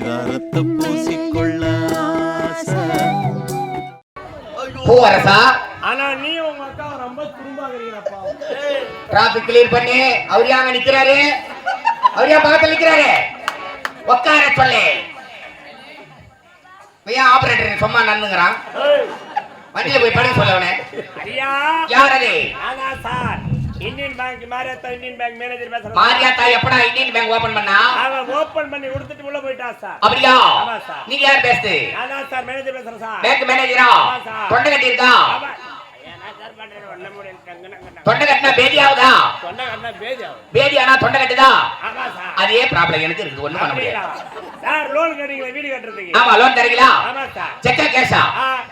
பரிதாரத்தை பூசிக்கொள்ள ஆசை. பூவரசா ஆனா நீ உங்க அக்கா ரொம்ப துரும்பாகிறீங்கப்பா டிராபிக் கிளியர் பண்ணி. அவர் அங்க நிக்கிறாரு? அவர் ஏன் பக்கத்துல நிக்கிறாரு? உட்கார சொல்லு. ஏன் ஆபரேட்டர் சும்மா நன்னுங்கிறான் வண்டியில போய் படுக்க சொல்ல அவனே. ஐயா யார் அது? ஆனா sir. Indian bank Mariyatha Indian bank manager பேசுறேன் மாரியாத்தா எப்படா இந்தியன் பேங்க் ஓபன் பண்ணா? ஓபன் பண்ணி கொடுத்துட்டு உள்ள போயிட்டா சார் அப்படியா? ஆமா சார். நீங்க யார் பேசுது நான் தான் சார் மேனேஜர் பேசுறேன் சார் பேங்க் மேனேஜரா. தொண்டை கட்டி இருக்கா. தொண்டை கட்டினா பேதி ஆகுதா? பேதி ஆனா தொண்டை கட்டுதா? ஆமா சார் அதே ப்ராப்ளம் எனக்கு இருக்குது. ஒண்ணும் பண்ண அப்படியா? முடியாது சார் லோன் கட்டுறீங்களா வீடு கட்டுறதுக்கு? ஆமா லோன் தரீங்களா? ஆமா சார் செக்கா கேஷா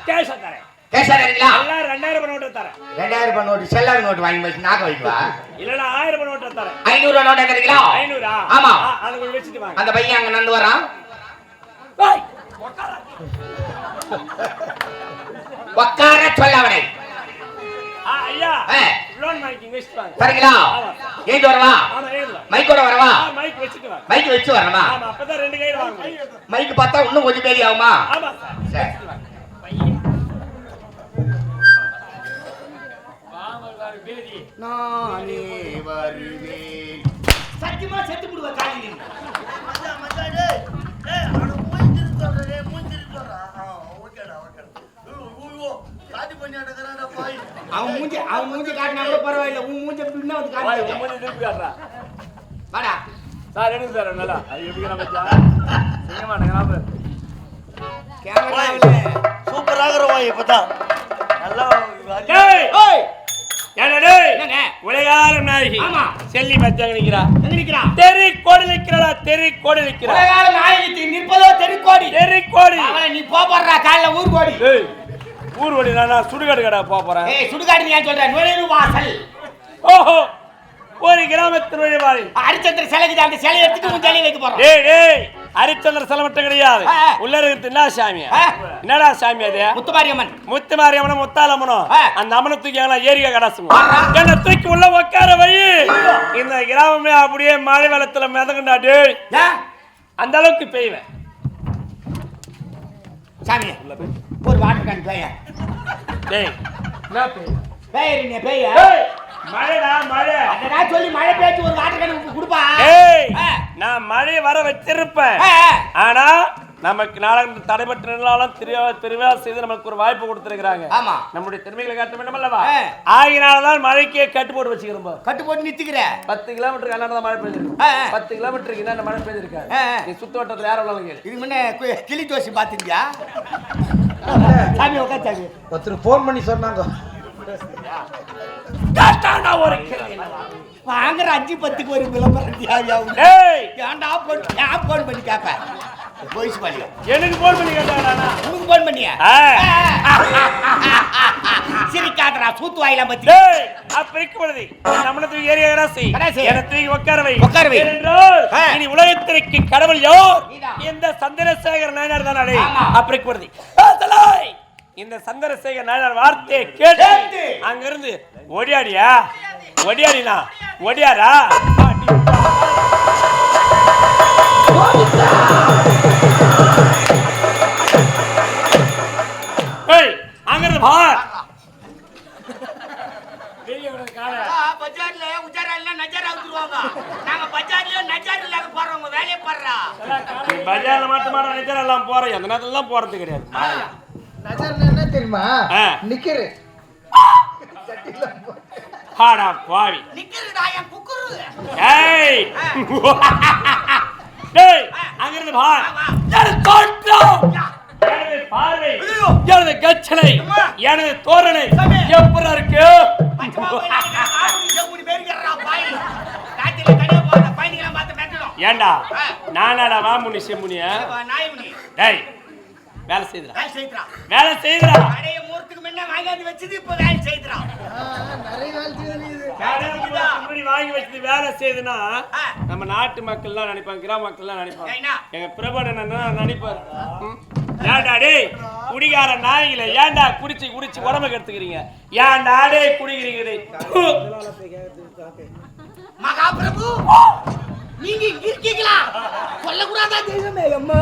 கேஷ் தரேன். எல்லாம் ரெண்டாயிரம் ரூபாய் நோட்டு தரேன். ரெண்டாயிரம் ரூபாய் நோட்டு செல்லாத நோட்டு வாங்கி வச்சு நாக்க வைக்குவா? இல்லடா ஆயிரம் ரூபாய் நோட்டு தரேன். ஐநூறு ரூபாய் நோட்டு தரீங்களா ஐநூறா? ஆமா. அதை கொஞ்சம் வச்சுட்டு வாங்க. அந்த பையன் அங்க நடந்து வரான். ஏய், உட்கார சொல்ல அவனை. ஐயா. லோன் வாங்கிக்கிங்க வச்சுட்டு வாங்க. சரிங்களா. ஏந்து வரவா? மைக்கோட வரவா? மைக் வச்சுட்டு வாங்க மைக் வச்சு வரணுமா? ஆமா அப்பதான் ரெண்டு கையில வாங்க. மைக் பார்த்தா இன்னும் கொஞ்சம் ஆகுமா? ஆமா சார். நானே வருவேன். சத்தியமா செத்து விடுவ காலையில். அவனை மூஞ்சி. அவன் மூஞ்சி அவன் மூஞ்சி காட்டினா கூட பரவாயில்ல. உன் மூஞ்சி பின்ன வந்து காட்டுறா. வாடா. சார் எடுங்க சார் நல்லா. அது எப்படி மச்சான்? செய்ய மாட்டேங்க கேமராவில் சூப்பராகிற வாய் இப்பதான். நல்லா உலகாலம் நாயகி. செல்லி மச்சாங்க நிக்கிறா. தெரி கோடி நிக்கிறா தெரி கோடி நிக்கிறா உலகால நாயகி நிற்பதோ தெரி கோடி அவளை நீ போடுறா காலைல ஊர் கோடி ஊர் வழி நான் சுடுகாடு கடை போறேன். சுடுகாடு நீ சொல்ற? நுழைவு வாசல். ஓஹோ. ஒரு கிராமத்து நுழைவாளி ஹரிச்சந்திர சிலைக்கு அந்த சிலையை எடுத்துட்டு உன் தலையை வைக்க போறோம். டேய் டேய் ஹரிச்சந்திர செலவட்டம் கிடையாது. ஆ, ஆ. உள்ள இருக்கிறது என்ன சாமியா ஆ. என்னடா சாமி அது? முத்துமாரியம்மன். முத்து மாரியம்மனும் முத்தாலம்மனும். அந்த அம்மனை தூக்கி எல்லாம் ஏரியா கடாசுங்க ஆஹா. என்ன தூக்கி உள்ள உட்கார வை. இந்த கிராமமே அப்படியே மழை வெள்ளத்துல டேய். ஏன்? அந்த அளவுக்கு பெய்வேன். சாமி ஒரு வாட்டர் கேன் பேய டேய். என்ன பெய்? பேய. டேய். மழைடா மழை அதடா சொல்லி மழை பேச்சு ஒரு வாட்டர் கேன் கொடுப்பா ஏய் ஆ. நான் மழை வர வச்சிருப்பேன். ஆனா நமக்கு நாளை தடைபட்டு நின்றாலும் திருவிழா திருவிழா செய்து நமக்கு ஒரு வாய்ப்பு கொடுத்திருக்கிறாங்க ஆமா. நம்முடைய திறமைகளை காட்ட வேண்டும் அல்லவா. ஆகினால்தான் மழைக்கே கட்டு போட்டு வச்சுக்கிறோம். கட்டு போட்டு நிறுத்திக்கிற பத்து கிலோமீட்டருக்கு அண்ணா மழை பெய்ஞ்சிருக்கு. பத்து கிலோமீட்டருக்கு என்ன மழை ஆ. நீ சுத்த வட்டத்துல யாரும் உள்ளவங்க இதுக்கு முன்ன கிளி ஜோசி பாத்துருக்கியா சாமி உட்கார் சாமி ஒருத்தர் ஃபோன் பண்ணி சொன்னாங்க ஒரு. வாங்குற அஞ்சு பத்துக்கு ஒரு விளம்பரம் தேவையாகும் ஏய் ஏன்டா போன் ஏன் போன் பண்ணி கேப்ப போயிச்சு பண்ணி எனக்கு போன் பண்ணி கேட்டாடா உனக்கு போன் பண்ணியா சிரிக்காதடா சூத்து வாயிலாம் பத்தி அப்பறிக்கு பொழுது நம்மள தூக்கி ஏரியா கராசி கராசி. என தூக்கி உட்கார வை உட்கார வை. ஏனென்றால் ஆ. இனி உலகத்திற்கு கடவுள் நீதான். இந்த சந்திரசேகர் நாயனார் தான். அப்பறிக்கு பொழுது. இந்த சந்திரசேகர் நாயனார் வார்த்தையை கேட்டு. அங்கிருந்து ஒடியாடியா? ஒடியாடினா? ஒடியாரா? அங்கிருந்து பா பெரிய காலை பஜார்ல உஜாரா இல்ல நஜாரா ஊத்துருவாங்க நாங்க பஜார்ல நஜார் இல்லாத போறவங்க வேலையை பாடுறா. பஜார்ல மட்டும் மாட நிஜம் எல்லாம் போறேன் அந்த நேரத்துல போறது கிடையாது. நஜர்னா என்ன தெரியுமா? ஆ. நிக்கிறு ஹாடா பாவி. நிக்கிறடா என் குக்குரு. ஏய். டேய் அங்க இருந்து பா எனது தோற்றம். எனது பார்வை. எனது கச்சலை. எனது தோரணை. எப்படி இருக்கு? ஏண்டா? நானாடா மாமுனி செம்முனியா டேய் வேலை செய்துடா. வேலை செய்துடா. நிறைய வேலை செய்து முன்னாடி வாங்கி வச்சது வேலை செய்யுதுன்னா ஆ. நம்ம நாட்டு மக்கள்லாம் நினைப்பாங்க கிராம மக்கள்லாம் நினைப்பாங்க. எங்க பிரபலன் என்ன நினைப்பாரு? ஏன்டா டேய் குடிகார நாய்கள ஏன்டா குடிச்சு குடிச்சு உடம்ப கெடுத்துக்கிறீங்க ஏன்டா டேய் குடிக்கிறீங்க டேய். மகாபிரபு நீங்க இங்க இருக்கீங்களா? சொல்லக்கூடாதா தெய்வமே? அம்மா.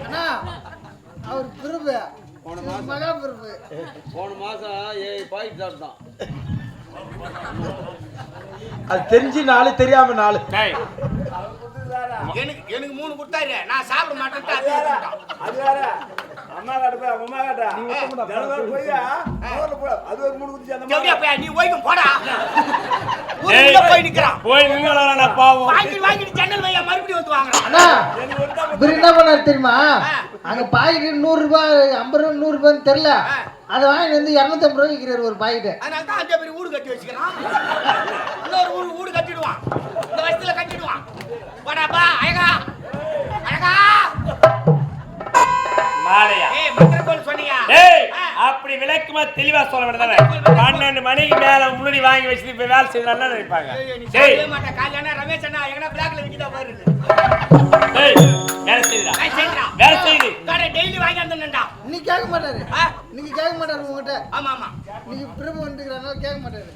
அண்ணா அவர் பிறப்பு மகா பிறப்பு போன மாசம் ஏழு பாக்கெட் சாப்பிட்டான் அது தெரிஞ்சு நாலு தெரியாம நாலு. எனக்கு எனக்கு மூணு கொடுத்தாரு. நான் சாப்பிட எடுத்துக்கிட்டான். அது வேற. அம்மா காட்ட போய் அம்மா காட்டா? தினமும் போய் அவர்ல போய் அது ஒரு மூணு அந்த எப்படியா மாதிரி போய் நீ ஓய்வும் போடா. ஊருக்குள்ள போய் நிக்கிறான். போய் நின்னா பாவம். வாங்கி வாங்கிட்டு ஜன்னல் வையா மறுபடியும் வந்து வாங்குறான். அண்ணா என்ன பண்ணாரு தெரியுமா. அங்க பாக்கெட் நூறு ரூபாய் ஐம்பது ரூபாய் நூறு ரூபாய்னு தெரியல. அதை வாங்கி வந்து இரநூத்தம்பது ரூபாய் விற்கிறாரு ஒரு பாக்கெட்டு அதனால தான் அந்த பெரிய வீடு கட்டி வச்சுக்கிறான். இன்னொரு வீடு வீடு கட்டிடுவான். இந்த வருஷத்துல கட்டிடுவான். போடாப்பா அழகா. விளக்கமா தெளிவா சொல்ல வேண்டியதானே? பன்னெண்டு மணிக்கு மேல முன்னாடி வாங்கி வச்சுட்டு இப்ப வேலை செய்யலாம் நினைப்பாங்க? நீ சரி ரமேஷ் அண்ணா எங்கனா பிளாக்ல விக்கிதா பாரு. வேலை செய்யறான் வேலை செய்யுது கடை டெய்லி வாங்கி வந்துடா இன்னைக்கு கேட்க மாட்டாரு. இன்னைக்கு கேட்க மாட்டாரு உங்ககிட்ட. ஆமா ஆமா. இன்னைக்கு பிறப்பு வந்துக்கிறனால கேட்க மாட்டாரு.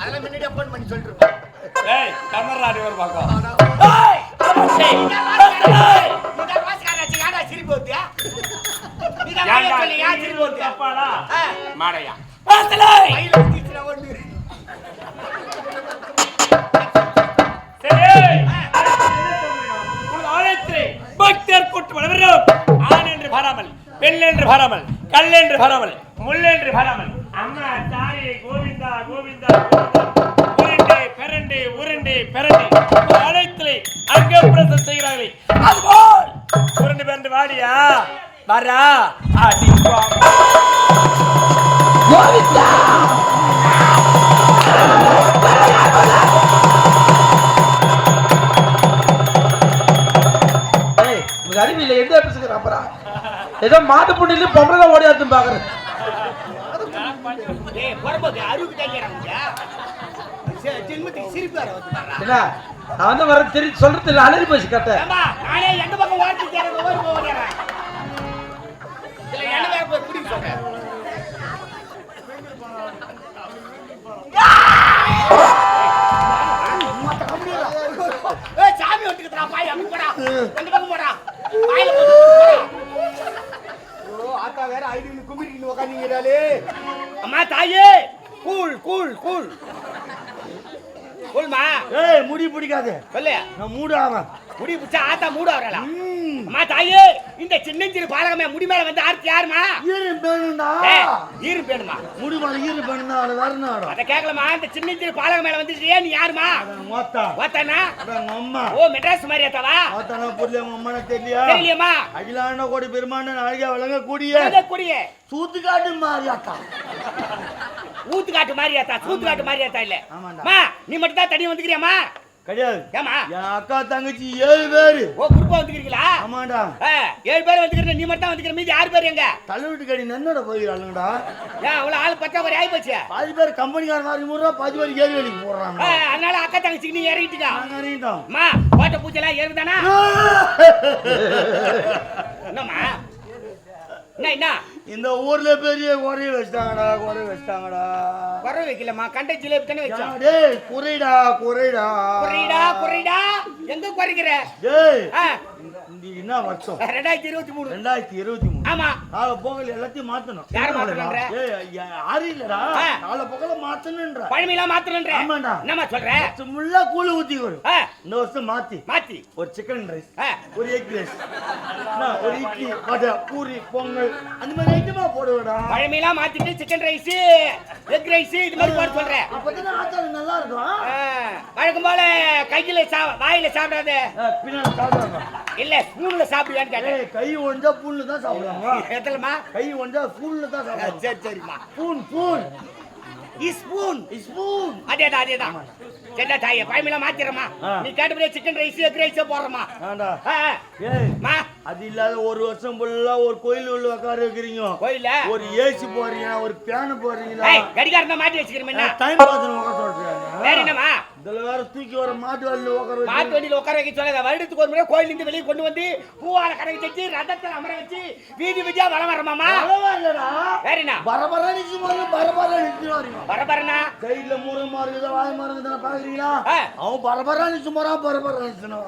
அதெல்லாம் முன்னாடியே ஃபோன் பண்ணி சொல்லிட்டு. ஏய் கமர்ராடி ஒரு பக்கம் மாடையா? பக்தர் வளர்கிறோம். ஆண் என்று பாராமல் பெண் என்று பாராமல் கல் என்று பாராமல் முள் என்று பாராமல். அம்மா தாயே கோவிந்தா கோவிந்தா உருண்டே பெரண்டே உருண்டே பெரண்டே. ஆலயத்திலே அங்க பிரசம் செய்கிறார்களே. அதுபோல் உருண்டு பெரண்டு வாடியா? வரா அடி ஏய் உங்க அறிவியல எந்த பேசுகிற அப்புறம் ஏதோ மாட்டு புண்ணில பொம்பளை தான் வேற வருது பாருடா. என்ன? நான் வந்து வர தெரிஞ்சு சொல்றது இல்லை அலறி போச்சு கட்ட நானே எந்த பக்கம் ஓடி தேடுறது, ஓடி போக ஓடிடுறேன். இதுல என்ன சொல்றேன். சாமி ஒட்டுக்குதுடா, பாய், அப்படி போடா. இந்த பக்கம் போடா. வாயில போட்டு போடா. ஆத்தா வேற ஐடி கும்பிட்டு உட்காந்துங்கிறாளே அம்மா தாயே கூல் கூல் கூல் கூல்மா ஏய் முடி பிடிக்காது. சொல்லு. நான் மூடு ஆவேன் முடி பிடிச்சா ஆத்தா மூட வரல அம்மா தாயே இந்த சின்னஞ்சிறு பாலகமே முடி மேல வந்து ஆர்த்தி யாருமா? ஈரு ஏய், ஈரு பேணுமா முடி மேல ஈரு வேணும்டா அது வரணும் அத கேட்கலமா? இந்த சின்னஞ்சிறு பாலகம் மேல வந்துட்டு நீ யாருமா? மொத்தா. ஓத்தானா எங்க அம்மா. ஓ மெட்ராஸ் மாதிரி ஏத்தாவா ஆத்தானா புரியல உங்க அம்மா தெரியலையா? தெரியலையம்மா. அகிலாண்ட கோடி பெருமான அழகா விளங்க கூடிய குடியே சூத்துக்காட்டு மாறியாத்தா ஊத்து காட்டு மாதிரி ஏத்தா சூத்து காட்டு மாதிரி ஏத்தா இல்ல. அம்மா நீ மட்டும் தான் தனி வந்துக்கிறியாமா? கிடையாது. ஏமா என் அக்கா தங்கச்சி ஏழு பேரு. ஓ குரூப்பா வந்துக்கிறீங்களா? ஆமாண்டா. ஆ, ஏழு பேர் வந்துக்கிறீங்க நீ மட்டும் வந்துக்கிற மீதி ஆறு பேர் எங்க? தள்ளுவிட்டு கடி நன்னோட போகிறாளுங்கடா ஏன் அவ்வளவு ஆள் பற்றாக்குறை ஆகி போச்சு? பாதி பேர் கம்பெனிக்கார மாதிரி மூடுறா பாதி பேர் ஏறி வேலைக்கு போடுறாங்க. அதனால அக்கா தங்கச்சிக்கு நீ இறங்கிட்டுக்கா அறியிட்டோம் அம்மா கோட்டை பூச்செல்லாம் ஏறுதானா? என்னம்மா? என்ன என்ன? இந்த ஊர்ல பெரிய குறைய வச்சிட்டாங்கடா குறைய வச்சிட்டாங்கடா. குறை வைக்கலம்மா கண்டை ஜிலேபி தானே வச்சோம். டேய் குறைடா குறைடா. குறைடா குறைடா. எங்க குறைக்கிற? டேய் என்ன வருஷம்? ரெண்டாயிரத்தி இருபத்தி மூணு. ரெண்டாயிரத்தி இருபத்தி மூணு. ஆமா. போகல எல்லாத்தையும் மாத்தணும். யார யாரும் இல்லடா. கால போகல மாத்தணும்ன்ற பழமையெல்லாம் மாத்தணுன்ற. ஆமாண்டா. என்னம்மா சொல்ற? முள்ளா கூழு ஊத்தி வரும் இந்த வருஷம் மாத்தி. மாத்தி. ஒரு சிக்கன் ரைஸ் ஒரு எக் ரைஸ் ஒரு இட்லி வடை பூரி பொங்கல் அந்த மாதிரி ஐட்டமா போடுவடா. பழமையெல்லாம் மாத்திட்டு சிக்கன் ரைஸ் எக் ரைஸ் இது மாதிரி போட சொல்றேன் அப்பதான் நல்லா இருக்கும். வழக்கம் போல கையில சா வாயில சாப்பிடாத. பின்னாடி சாப்பிடுவாங்க இல்ல ஸ்பூன்ல சாப்பிடுவியான்னு கேட்டேன். ஏய் கை ஒஞ்சா பூன்ல தான் சாப்பிடுவாங்க. எத்தலமா கை ஒஞ்சா ஸ்பூன்ல தான் சாப்பிடுவாங்க. சரி சரிம்மா. Spoon spoon. ஸ்பூன். ஸ்பூன். அதேதான் அதேதான். சரிடா தாயே மாத்திரமா. நீ கேட்டபடியே சிக்கன் ரைஸ் எக் ரைஸ் போடுறமா மா. அது இல்லாத ஒரு வருஷம் ஃபுல்லா ஒரு கோயில் உள்ள உட்கார வைக்கிறீங்க. கோயில ஒரு ஏசி போடுறீங்க ஒரு பேனு போடுறீங்களா? ஏய் கடிகாரம் மாட்டி வச்சுக்கிறோம் என்ன? டைம் பார்த்து உட்கார சொல்றாங்க வேற என்னமா இதுல வேற தூக்கி வர மாட்டு வண்டியில உட்கார மாட்டு வச்சு வண்டியில உட்கார வைக்க சொல்லாத. வருடத்துக்கு ஒரு முறை கோயில இருந்து வெளியே கொண்டு வந்து பூவால கடை வச்சு ரதத்துல அமர வச்சு வீதி வீதியா வளம் வரமாமா பரவாயில்லடா வேற என்ன? பரபர நிச்சு மாதிரி பரபர நிச்சு கையில மூணு மாறுக்குதா வாய் பாக்குறீங்களா? ஆ. அவன் பரபரா நிச்சு போறான் பரபரா நிச்சுனா.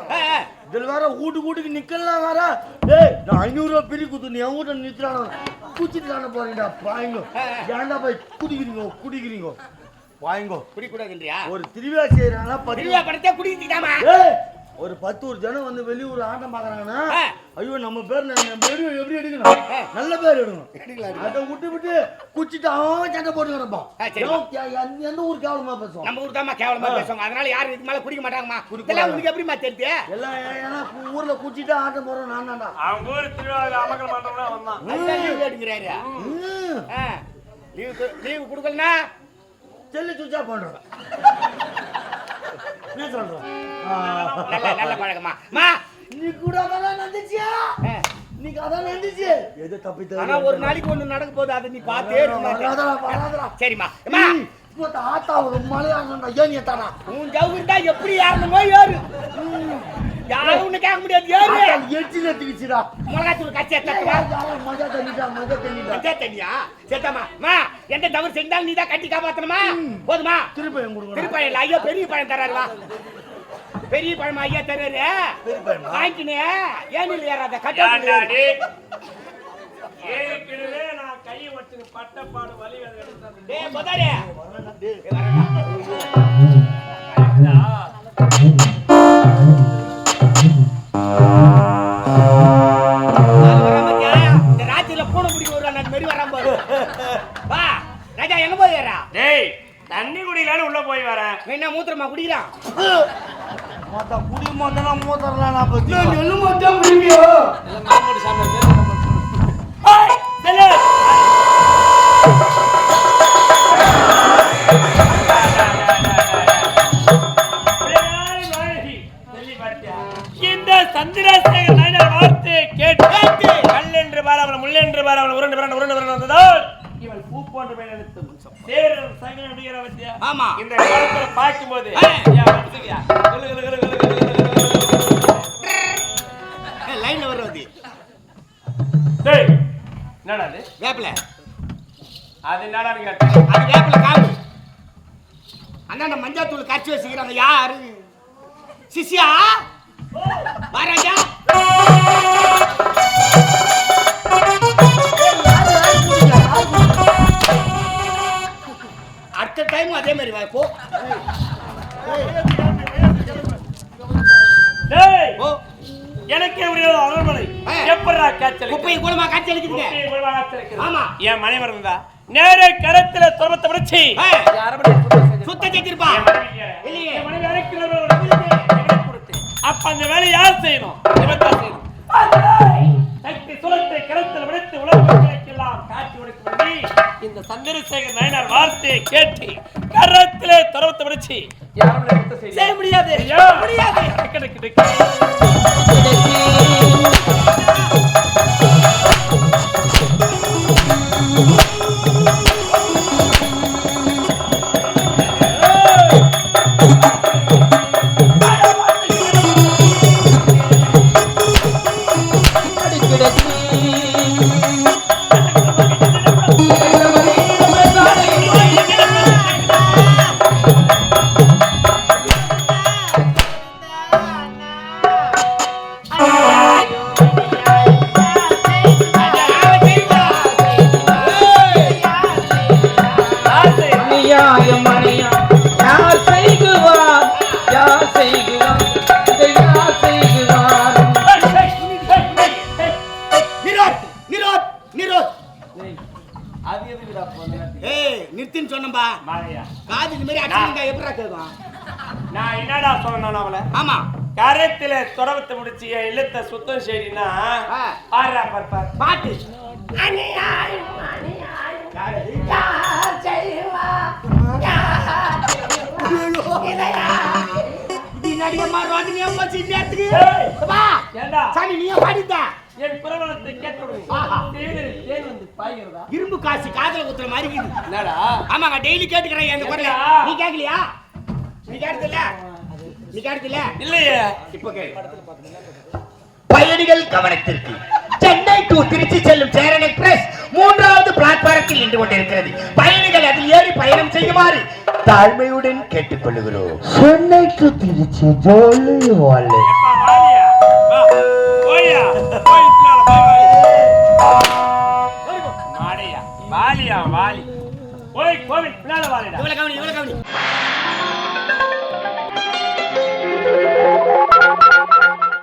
இதுல வேற வீட்டு வீட்டுக்கு நிக்கலாம் வேற. டேய் நான் ஐநூறு ரூபாய் பிரி குத்து நீ என் வீட்டை நிறுத்துறான? குச்சிட்டு தானே போறீங்கடா பாய்ங்கோ. ஏன்டா போய் குடிக்கிறீங்க குடிக்கிறீங்க? பாய்ங்கோ குடி கூடாதுன்றியா ஒரு திருவிழா செய்யறாங்கன்னா திருவிழா படத்தை குடிக்கிட்டாமா ஏய், ஒரு பத்து ஒரு ஜனம் வந்து வெளியூர் ஆட்டம் பாக்குறாங்கன்னா. ஐயோ நம்ம பேர் நம்ம எப்படி எப்படி எடுக்கணும். நல்ல பேர் எடுக்கணும். அதை விட்டு விட்டு குச்சிட்டு அவன் சண்டை போட்டு கிடப்பான் எந்த- ஊர் கேவலமா பேசுவான் நம்ம ஊர் தாம்மா கேவலமா பேசுவாங்க அதனால யாரும் இதுக்கு மேல குடிக்க மாட்டாங்கம்மா. இதெல்லாம் உங்களுக்கு எப்படிமா தெரியுது? எல்லாம் ஏன்னா ஊர்ல குச்சிட்டு ஆட்டம் போறோம் நான் தான்டா. அவங்க ஊர் திருவிழா அமக்கல் மாட்டோம்னா வந்தான் லீவ் எடுக்கிறாரு. ம். லீவு லீவு கொடுக்கலனா செல்லு ஆஃப் பண்றேன் என்ன சொல்றேன் ஆ. நல்ல நல்ல பழக்கமா. மா. நீ கூட அதான் நடந்துச்சியா. நீக்கு அதான் நடந்துச்சு? எது தப்பி ஆனா ஒரு நாளைக்கு ஒண்ணு நடக்க போகுது. அதை நீ பார்த்தே இருக்க சரிம்மா. அம்மா ஆத்தா ஒரு மலையாளம் ஏன் ஏத்தாடா உன் ஜவு இருந்தா எப்படி ஏறணுமோ ஏறு. யாரும் ஒண்ணு கேட்க முடியாது ஏறு. எச்சில் எத்திக்கிச்சுடா. மிளகாத்தூள் கச்சி தட்டுமா மஜா தண்ணிட்டா மஜா தண்ணிட்டா மஞ்சா தண்ணியா? சேத்தாமா மா எந்த தவறு செஞ்சாலும் நீ தான் கட்டி காப்பாத்தணுமா? போதுமா? திருப்பி என் கொடுக்கணும். திருப்பழம் இல்ல ஐயா பெரிய பழம் தராரு வா பெரிய பழம் ஐயா தராரு? வாங்கிக்கினே. ஏன் இல்ல ஏறாத? ஏன்டா கட்ட டேய்? ஏற்கனவே நான் கையை வச்சு பட்டப்பாடு வலி வேதனை எடுத்தது. டேய் பதாரே இந்த ஆமா. இந்த காலத்துல பார்க்கும்போது லைன்ல வருவது டேய் என்னடா அது? வேப்பில. அது என்னடா கேட்டேன் அது வேப்பில காவு அண்ணா மஞ்சள் தூள் கரைச்சி வச்சுக்கிறாங்க. யாரு? சிசியா மகாராஜா அடுத்த டைம் அதே மாதிரி வா போ. டேய் ஓ எனக்கே ஒரு அரண்மனை. எப்படா காய்ச்சல் குப்பையை கூடமா காய்ச்சல் இருக்குது? ஆமா. என் மனைவர் இருந்தா நேர கரத்துல துரத்த முடிச்சு ஆ. சுத்த செஞ்சிருப்பா. இல்லையே. அப்ப அந்த வேலையை யார் செய்யணும்? இவன் தான் செய்யணும். சக்தி சுலத்தை கரத்தில் விடுத்து உலக மக்களுக்கெல்லாம் தம்பி இந்த சந்திரசேகர் நாயனார் வார்த்தையை கேட்டு கரத்திலே துரவத்தை படிச்சு யாரும் செய்ய முடியாது. முடியாது. சுத்தம் சரினா ஆறா பார்ப்பார் பாட்டு அநியாயம் அநியாயம் யார் செய்வா இரும்பு காசு காதல குத்துற மாதிரி ஆமாங்க டெய்லி கேட்டுக்கிறேன் அந்த குரல நீ கேட்கலையா நீ கேட்டதில்ல நீ பயணிகள் கவனத்திற்கு. சென்னை டு திருச்சி செல்லும் சேரன் எக்ஸ்பிரஸ் மூன்றாவது பிளாட்பாரத்தில் நின்று கொண்டிருக்கிறது. பயணிகள் அதில் ஏறி பயணம் செய்யுமாறு தாழ்மையுடன் கேட்டுக்கொள்கிறோம். சென்னைக்கு திருச்சி ஜோலி வாழை எப்பா வாலியா வாலி. போய் கோவில் பின்னால வாலிடா இவ்வளவு கவனி இவ்வளவு கவனி.